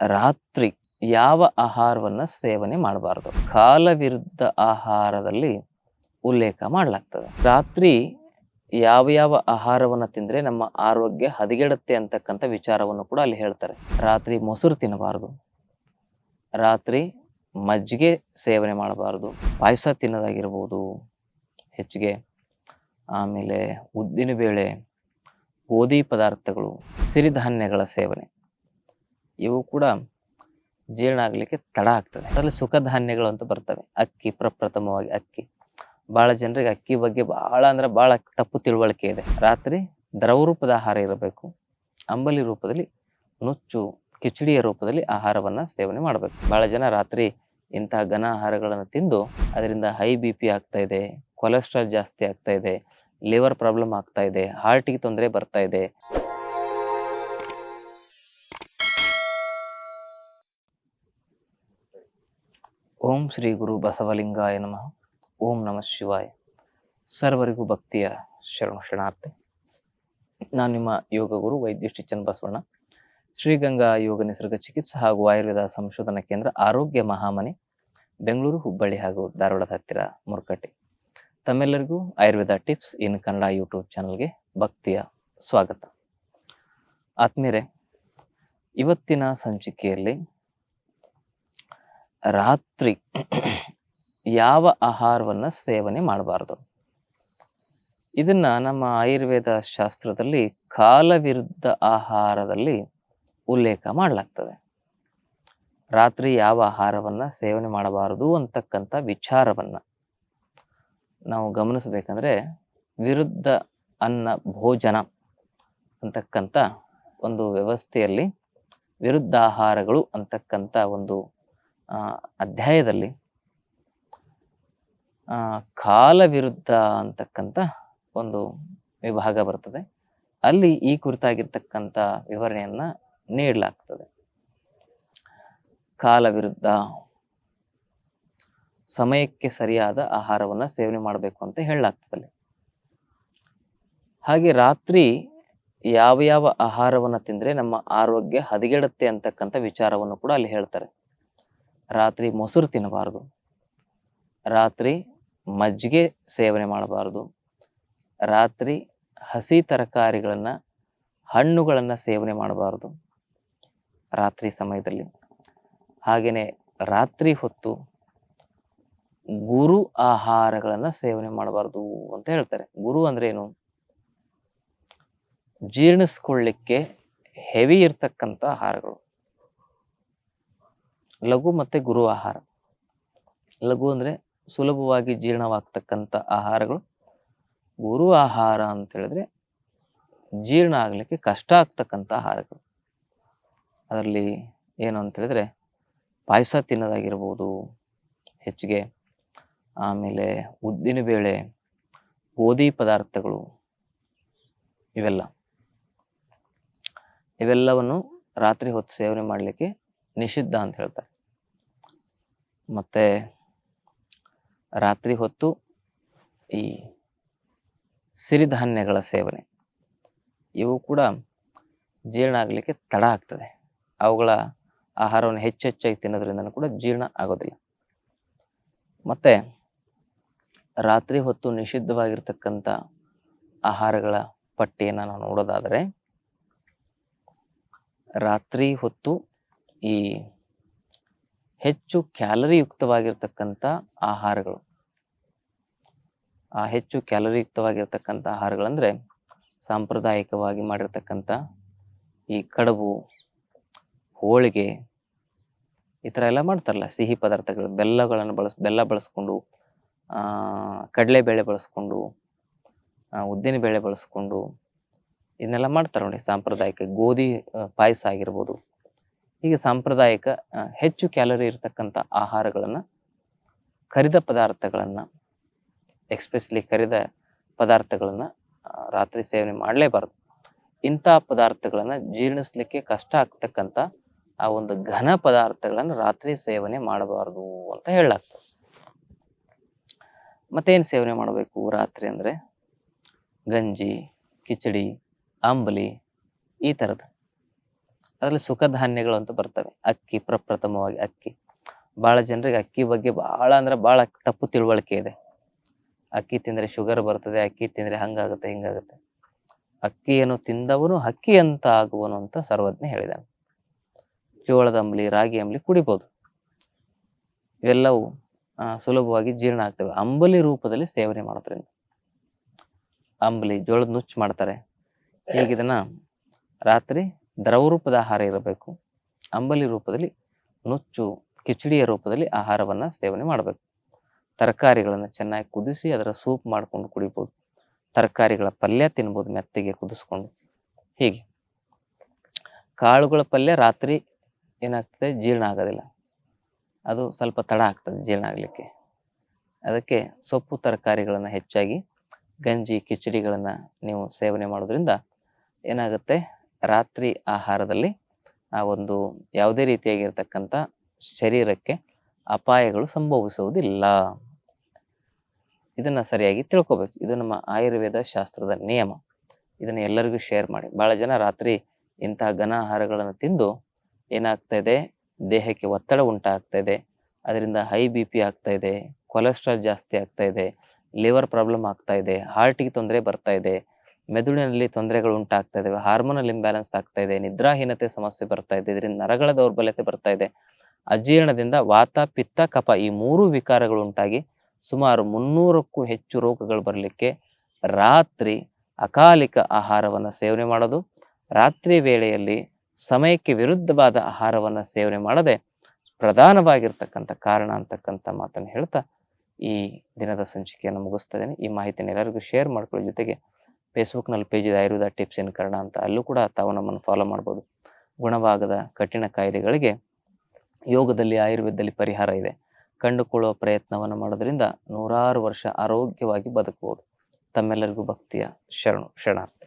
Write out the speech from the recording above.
ರಾತ್ರಿ ಯಾವ ಆಹಾರವನ್ನು ಸೇವನೆ ಮಾಡಬಾರ್ದು? ಕಾಲ ವಿರುದ್ಧ ಆಹಾರದಲ್ಲಿ ಉಲ್ಲೇಖ ಮಾಡಲಾಗ್ತದೆ. ರಾತ್ರಿ ಯಾವ ಯಾವ ಆಹಾರವನ್ನು ತಿಂದರೆ ನಮ್ಮ ಆರೋಗ್ಯ ಹದಗೆಡುತ್ತೆ ಅಂತಕ್ಕಂಥ ವಿಚಾರವನ್ನು ಕೂಡ ಅಲ್ಲಿ ಹೇಳ್ತಾರೆ. ರಾತ್ರಿ ಮೊಸರು ತಿನ್ನಬಾರ್ದು. ರಾತ್ರಿ ಮಜ್ಜಿಗೆ ಸೇವನೆ ಮಾಡಬಾರ್ದು. ಪಾಯಸ ತಿನ್ನೋದಾಗಿರ್ಬೋದು. ಹೆಚ್ಚಿಗೆ ಆಮೇಲೆ ಉದ್ದಿನ ಬೇಳೆ, ಗೋಧಿ ಪದಾರ್ಥಗಳು, ಸಿರಿಧಾನ್ಯಗಳ ಸೇವನೆ. ಇವು ಕೂಡ ಜೀರ್ಣ ಆಗಲಿಕ್ಕೆ ತಡ ಆಗ್ತದೆ. ಅದರಲ್ಲಿ ಸುಖ ಧಾನ್ಯಗಳು ಅಂತ ಬರ್ತವೆ. ಅಕ್ಕಿ ಪ್ರಪ್ರಥಮವಾಗಿ ಅಕ್ಕಿ. ಬಹಳ ಜನರಿಗೆ ಅಕ್ಕಿ ಬಗ್ಗೆ ಬಹಳ ಅಂದ್ರೆ ಬಹಳ ತಪ್ಪು ತಿಳುವಳಿಕೆ ಇದೆ. ರಾತ್ರಿ ದ್ರವ ರೂಪದ ಆಹಾರ ಇರಬೇಕು. ಅಂಬಲಿ ರೂಪದಲ್ಲಿ ನುಚ್ಚು, ಕಿಚಡಿಯ ರೂಪದಲ್ಲಿ ಆಹಾರವನ್ನ ಸೇವನೆ ಮಾಡಬೇಕು. ಬಹಳ ಜನ ರಾತ್ರಿ ಇಂತಹ ಘನ ಆಹಾರಗಳನ್ನು ತಿಂದು ಅದರಿಂದ ಹೈ ಬಿ ಪಿ ಆಗ್ತಾ ಇದೆ, ಕೊಲೆಸ್ಟ್ರಾಲ್ ಜಾಸ್ತಿ ಆಗ್ತಾ ಇದೆ, ಲಿವರ್ ಪ್ರಾಬ್ಲಮ್ ಆಗ್ತಾ ಇದೆ, ಹಾರ್ಟಿಗೆ ತೊಂದರೆ ಬರ್ತಾ ಇದೆ. ಓಂ ಶ್ರೀ ಗುರು ಬಸವಲಿಂಗಾಯ ನಮಃ. ಓಂ ನಮಃ ಶಿವಾಯ. ಸರ್ವರಿಗೂ ಭಕ್ತಿಯ ಶರಣ ಶರಣಾರ್ಥಿ. ನಾನು ನಿಮ್ಮ ಯೋಗ ಗುರು ವೈದ್ಯ ಚನ್ನ ಬಸವಣ್ಣ ಶ್ರೀಗಂಗಾ ಯೋಗ ನಿಸರ್ಗ ಚಿಕಿತ್ಸೆ ಹಾಗೂ ಆಯುರ್ವೇದ ಸಂಶೋಧನಾ ಕೇಂದ್ರ ಆರೋಗ್ಯ ಮಹಾಮನೆ, ಬೆಂಗಳೂರು, ಹುಬ್ಬಳ್ಳಿ ಹಾಗೂ ಧಾರವಾಡದ ಹತ್ತಿರ ಮುರುಕಟ್ಟೆ. ತಮ್ಮೆಲ್ಲರಿಗೂ Ayurveda tips in Kannada YouTube ಚಾನಲ್ಗೆ ಭಕ್ತಿಯ ಸ್ವಾಗತ. ಆತ್ಮೀಯರೇ, ಇವತ್ತಿನ ಸಂಚಿಕೆಯಲ್ಲಿ ರಾತ್ರಿ ಯಾವ ಆಹಾರವನ್ನು ಸೇವನೆ ಮಾಡಬಾರ್ದು? ಇದನ್ನು ನಮ್ಮ ಆಯುರ್ವೇದ ಶಾಸ್ತ್ರದಲ್ಲಿ ಕಾಲ ವಿರುದ್ಧ ಆಹಾರದಲ್ಲಿ ಉಲ್ಲೇಖ ಮಾಡಲಾಗ್ತದೆ. ರಾತ್ರಿ ಯಾವ ಆಹಾರವನ್ನು ಸೇವನೆ ಮಾಡಬಾರದು ಅಂತಕ್ಕಂಥ ವಿಚಾರವನ್ನು ನಾವು ಗಮನಿಸಬೇಕಂದ್ರೆ ವಿರುದ್ಧ ಅನ್ನ ಭೋಜನ ಅಂತಕ್ಕಂಥ ಒಂದು ವ್ಯವಸ್ಥೆಯಲ್ಲಿ ವಿರುದ್ಧ ಆಹಾರಗಳು ಅಂತಕ್ಕಂಥ ಒಂದು ಅಧ್ಯಾಯದಲ್ಲಿ ಕಾಲ ವಿರುದ್ಧ ಅಂತಕ್ಕಂಥ ಒಂದು ವಿಭಾಗ ಬರ್ತದೆ. ಅಲ್ಲಿ ಈ ಕುರಿತಾಗಿರ್ತಕ್ಕಂಥ ವಿವರಣೆಯನ್ನ ನೀಡಲಾಗ್ತದೆ. ಕಾಲ ವಿರುದ್ಧ ಸಮಯಕ್ಕೆ ಸರಿಯಾದ ಆಹಾರವನ್ನ ಸೇವನೆ ಮಾಡಬೇಕು ಅಂತ ಹೇಳಲಾಗ್ತದೆ. ಹಾಗೆ ರಾತ್ರಿ ಯಾವ ಯಾವ ಆಹಾರವನ್ನ ತಿಂದ್ರೆ ನಮ್ಮ ಆರೋಗ್ಯ ಹದಗೆಡುತ್ತೆ ಅಂತಕ್ಕಂಥ ವಿಚಾರವನ್ನು ಕೂಡ ಅಲ್ಲಿ ಹೇಳ್ತಾರೆ. ರಾತ್ರಿ ಮೊಸರು ತಿನ್ನಬಾರದು. ರಾತ್ರಿ ಮಜ್ಜಿಗೆ ಸೇವನೆ ಮಾಡಬಾರದು. ರಾತ್ರಿ ಹಸಿ ತರಕಾರಿಗಳನ್ನು, ಹಣ್ಣುಗಳನ್ನು ಸೇವನೆ ಮಾಡಬಾರದು. ರಾತ್ರಿ ಸಮಯದಲ್ಲಿ. ಹಾಗೆಯೇ ರಾತ್ರಿ ಹೊತ್ತು ಗುರು ಆಹಾರಗಳನ್ನು ಸೇವನೆ ಮಾಡಬಾರದು ಅಂತ ಹೇಳ್ತಾರೆ. ಗುರು ಅಂದ್ರೆ ಏನು ಜೀರ್ಣಿಸ್ಕೊಳ್ಳಿಕ್ಕೆ ಹೆವಿ ಇರ್ತಕ್ಕಂಥ ಆಹಾರಗಳು. ಲಘು ಮತ್ತೆ ಗುರು ಆಹಾರ. ಲಘು ಅಂದ್ರೆ ಸುಲಭವಾಗಿ ಜೀರ್ಣವಾಗ್ತಕ್ಕಂಥ ಆಹಾರಗಳು. ಗುರು ಆಹಾರ ಅಂತ ಹೇಳಿದ್ರೆ ಜೀರ್ಣ ಆಗಲಿಕ್ಕೆ ಕಷ್ಟ ಆಗ್ತಕ್ಕಂಥ ಆಹಾರಗಳು. ಅದರಲ್ಲಿ ಏನು ಅಂತ ಹೇಳಿದ್ರೆ ಪಾಯಸ ತಿನ್ನೋದಾಗಿರ್ಬೋದು, ಹೆಚ್ಚಿಗೆ ಆಮೇಲೆ ಉದ್ದಿನ ಬೇಳೆ, ಗೋಧಿ ಪದಾರ್ಥಗಳು ಇವೆಲ್ಲ. ಇವೆಲ್ಲವನ್ನು ರಾತ್ರಿ ಹೊತ್ತು ಸೇವನೆ ಮಾಡಲಿಕ್ಕೆ ನಿಷಿದ್ಧ ಅಂತ ಹೇಳ್ತಾರೆ. ಮತ್ತೆ ರಾತ್ರಿ ಹೊತ್ತು ಈ ಸಿರಿಧಾನ್ಯಗಳ ಸೇವನೆ. ಇವು ಕೂಡ ಜೀರ್ಣ ಆಗಲಿಕ್ಕೆ ತಡ ಆಗ್ತದೆ. ಅವುಗಳ ಆಹಾರವನ್ನು ಹೆಚ್ಚು ಹೆಚ್ಚಾಗಿ ತಿನ್ನೋದ್ರಿಂದ ಕೂಡ ಜೀರ್ಣ ಆಗೋದಿಲ್ಲ. ಮತ್ತೆ ರಾತ್ರಿ ಹೊತ್ತು ನಿಷಿದ್ಧವಾಗಿರ್ತಕ್ಕಂಥ ಆಹಾರಗಳ ಪಟ್ಟಿಯನ್ನು ನಾವು ನೋಡೋದಾದರೆ ರಾತ್ರಿ ಹೊತ್ತು ಈ ಹೆಚ್ಚು ಕ್ಯಾಲರಿ ಯುಕ್ತವಾಗಿರ್ತಕ್ಕಂಥ ಆಹಾರಗಳು. ಆ ಹೆಚ್ಚು ಕ್ಯಾಲರಿ ಯುಕ್ತವಾಗಿರ್ತಕ್ಕಂಥ ಆಹಾರಗಳಂದ್ರೆ ಸಾಂಪ್ರದಾಯಿಕವಾಗಿ ಮಾಡಿರ್ತಕ್ಕಂಥ ಈ ಕಡುಬು, ಹೋಳಿಗೆ, ಈ ಥರ ಎಲ್ಲ ಮಾಡ್ತಾರಲ್ಲ, ಸಿಹಿ ಪದಾರ್ಥಗಳು, ಬೆಲ್ಲಗಳನ್ನು ಬಳಸ್, ಬೆಲ್ಲ ಬಳಸ್ಕೊಂಡು ಕಡಲೆಬೇಳೆ ಬಳಸ್ಕೊಂಡು ಉದ್ದಿನ ಬೇಳೆ ಬಳಸ್ಕೊಂಡು, ಇದನ್ನೆಲ್ಲ ಮಾಡ್ತಾರೆ ನೋಡಿ ಸಾಂಪ್ರದಾಯಿಕ ಗೋಧಿ ಪಾಯಸ ಆಗಿರ್ಬೋದು. ಹೀಗೆ ಸಾಂಪ್ರದಾಯಿಕ ಹೆಚ್ಚು ಕ್ಯಾಲರಿ ಇರತಕ್ಕಂಥ ಆಹಾರಗಳನ್ನ, ಕರಿದ ಪದಾರ್ಥಗಳನ್ನ, ಎಕ್ಸ್ಪೆಷಲಿ ಕರಿದ ಪದಾರ್ಥಗಳನ್ನ ರಾತ್ರಿ ಸೇವನೆ ಮಾಡಲೇಬಾರದು. ಇಂಥ ಪದಾರ್ಥಗಳನ್ನ ಜೀರ್ಣಿಸ್ಲಿಕ್ಕೆ ಕಷ್ಟ ಆಗ್ತಕ್ಕಂಥ, ಆ ಒಂದು ಘನ ಪದಾರ್ಥಗಳನ್ನು ರಾತ್ರಿ ಸೇವನೆ ಮಾಡಬಾರದು ಅಂತ ಹೇಳಲಾಗ್ತದೆ. ಮತ್ತೇನು ಸೇವನೆ ಮಾಡಬೇಕು ರಾತ್ರಿ ಅಂದರೆ? ಗಂಜಿ, ಕಿಚಡಿ ಅಂಬಲಿ ಈ ಥರದ್ದು ಅದರಲ್ಲಿ ಸುಖ ಧಾನ್ಯಗಳು ಅಂತ ಬರ್ತವೆ. ಅಕ್ಕಿ ಪ್ರಪ್ರಥಮವಾಗಿ ಅಕ್ಕಿ. ಬಹಳ ಜನರಿಗೆ ಅಕ್ಕಿ ಬಗ್ಗೆ ಬಹಳ ಅಂದ್ರೆ ಬಹಳ ತಪ್ಪು ತಿಳುವಳಿಕೆ ಇದೆ. ಅಕ್ಕಿ ತಿಂದ್ರೆ ಶುಗರ್ ಬರ್ತದೆ, ಅಕ್ಕಿ ತಿಂದ್ರೆ ಹಂಗಾಗುತ್ತೆ, ಹಿಂಗಾಗುತ್ತೆ. ಅಕ್ಕಿಯನ್ನು ತಿಂದವನು ಅಕ್ಕಿ ಅಂತ ಆಗುವನು ಅಂತ ಸರ್ವಜ್ಞ ಹೇಳಿದಾನೆ. ಜೋಳದ ಅಂಬಲಿ, ರಾಗಿ ಅಂಬಲಿ ಕುಡಿಬಹುದು ಇವೆಲ್ಲವೂ ಸುಲಭವಾಗಿ ಜೀರ್ಣ ಆಗ್ತವೆ. ಅಂಬಲಿ ರೂಪದಲ್ಲಿ ಸೇವನೆ ಮಾಡೋದ್ರಿಂದ. ಅಂಬಲಿ ಜೋಳದ ನುಚ್ಚು ಮಾಡ್ತಾರೆ. ಇದನ್ನ ರಾತ್ರಿ ದ್ರವ ರೂಪದ ಆಹಾರ ಇರಬೇಕು. ಅಂಬಲಿ ರೂಪದಲ್ಲಿ ನುಚ್ಚು, ಕಿಚಡಿಯ ರೂಪದಲ್ಲಿ ಆಹಾರವನ್ನ ಸೇವನೆ ಮಾಡಬೇಕು. ತರಕಾರಿಗಳನ್ನು ಚೆನ್ನಾಗಿ ಕುದಿಸಿ ಅದರ ಸೂಪ್ ಮಾಡ್ಕೊಂಡು ಕುಡಿಬೋದು. ತರಕಾರಿಗಳ ಪಲ್ಯ ತಿನ್ಬೋದು, ಮೆತ್ತಗೆ ಕುದಿಸ್ಕೊಂಡು. ಹೀಗೆ. ಕಾಳುಗಳ ಪಲ್ಯ ರಾತ್ರಿ ಏನಾಗ್ತದೆ? ಜೀರ್ಣ ಆಗೋದಿಲ್ಲ. ಅದು ಸ್ವಲ್ಪ ತಡ ಆಗ್ತದೆ ಜೀರ್ಣ ಆಗಲಿಕ್ಕೆ. ಅದಕ್ಕೆ ಸೊಪ್ಪು ತರಕಾರಿಗಳನ್ನು ಹೆಚ್ಚಾಗಿ ಗಂಜಿ, ಕಿಚಡಿಗಳನ್ನು ನೀವು ಸೇವನೆ ಮಾಡೋದ್ರಿಂದ ಏನಾಗುತ್ತೆ? ರಾತ್ರಿ ಆಹಾರದಲ್ಲಿ ಆ ಒಂದು ಯಾವುದೇ ರೀತಿಯಾಗಿರ್ತಕ್ಕಂಥ ಶರೀರಕ್ಕೆ ಅಪಾಯಗಳು ಸಂಭವಿಸುವುದಿಲ್ಲ. ಇದನ್ನ ಸರಿಯಾಗಿ ತಿಳ್ಕೊಬೇಕು. ಇದು ನಮ್ಮ ಆಯುರ್ವೇದ ಶಾಸ್ತ್ರದ ನಿಯಮ. ಇದನ್ನ ಎಲ್ಲರಿಗೂ ಶೇರ್ ಮಾಡಿ. ಬಹಳ ಜನ ರಾತ್ರಿ ಇಂತಹ ಘನ ಆಹಾರಗಳನ್ನು ತಿಂದು ಏನಾಗ್ತಾ ಇದೆ? ದೇಹಕ್ಕೆ ಒತ್ತಡ ಉಂಟಾಗ್ತಾ ಇದೆ. ಅದರಿಂದ ಹೈ ಬಿ ಪಿ ಆಗ್ತಾ ಇದೆ. ಕೊಲೆಸ್ಟ್ರಾಲ್ ಜಾಸ್ತಿ ಆಗ್ತಾ ಇದೆ. ಲಿವರ್ ಪ್ರಾಬ್ಲಮ್ ಆಗ್ತಾ ಇದೆ. ಹಾರ್ಟಿಗೆ ತೊಂದರೆ ಬರ್ತಾ ಇದೆ. ಮೆದುಳಿನಲ್ಲಿ ತೊಂದರೆಗಳು ಉಂಟಾಗ್ತಾ ಇದಾವೆ ಹಾರ್ಮೋನಲ್ ಇಂಬ್ಯಾಲೆನ್ಸ್ ಆಗ್ತಾ ಇದೆ, ನಿದ್ರಾಹೀನತೆ ಸಮಸ್ಯೆ ಬರ್ತಾ ಇದೆ, ಇದರಿಂದ ನರಗಳ ದೌರ್ಬಲ್ಯತೆ ಬರ್ತಾ ಇದೆ. ಅಜೀರ್ಣದಿಂದ ವಾತ, ಪಿತ್ತ, ಕಫ ಈ ಮೂರು ವಿಕಾರಗಳು ಉಂಟಾಗಿ ಸುಮಾರು ಮುನ್ನೂರಕ್ಕೂ ಹೆಚ್ಚು ರೋಗಗಳು ಬರಲಿಕ್ಕೆ ರಾತ್ರಿ ಅಕಾಲಿಕ ಆಹಾರವನ್ನು ಸೇವನೆ ಮಾಡೋದು, ರಾತ್ರಿ ವೇಳೆಯಲ್ಲಿ ಸಮಯಕ್ಕೆ ವಿರುದ್ಧವಾದ ಆಹಾರವನ್ನು ಸೇವನೆ ಮಾಡದೆ ಪ್ರಧಾನವಾಗಿರ್ತಕ್ಕಂಥ ಕಾರಣ ಅಂತಕ್ಕಂಥ ಮಾತನ್ನು ಹೇಳ್ತಾ ಈ ದಿನದ ಸಂಚಿಕೆಯನ್ನು ಮುಗಿಸ್ತಾ ಇದ್ದೇನೆ. ಈ ಮಾಹಿತಿಯನ್ನು ಎಲ್ಲರಿಗೂ ಶೇರ್ ಮಾಡ್ಕೊಳ್ಳೋ ಜೊತೆಗೆ ಫೇಸ್ಬುಕ್ನಲ್ಲಿ ಪೇಜ್ ಇದೆ, ಆಯುರ್ವೇದ ಟಿಪ್ಸ್ ಇನ್ ಕನ್ನಡ ಅಂತ. ಅಲ್ಲೂ ಕೂಡ ತಾವು ನಮ್ಮನ್ನು ಫಾಲೋ ಮಾಡ್ಬೋದು. ಗುಣವಾಗದ ಕಠಿಣ ಕಾಯಿಲೆಗಳಿಗೆ ಯೋಗದಲ್ಲಿ, ಆಯುರ್ವೇದದಲ್ಲಿ ಪರಿಹಾರ ಇದೆ. ಕಂಡುಕೊಳ್ಳುವ ಪ್ರಯತ್ನವನ್ನು ಮಾಡೋದ್ರಿಂದ ನೂರಾರು ವರ್ಷ ಆರೋಗ್ಯವಾಗಿ ಬದುಕಬಹುದು ತಮ್ಮೆಲ್ಲರಿಗೂ ಭಕ್ತಿಯ ಶರಣು, ಶರಣಾರ್ಥಿ.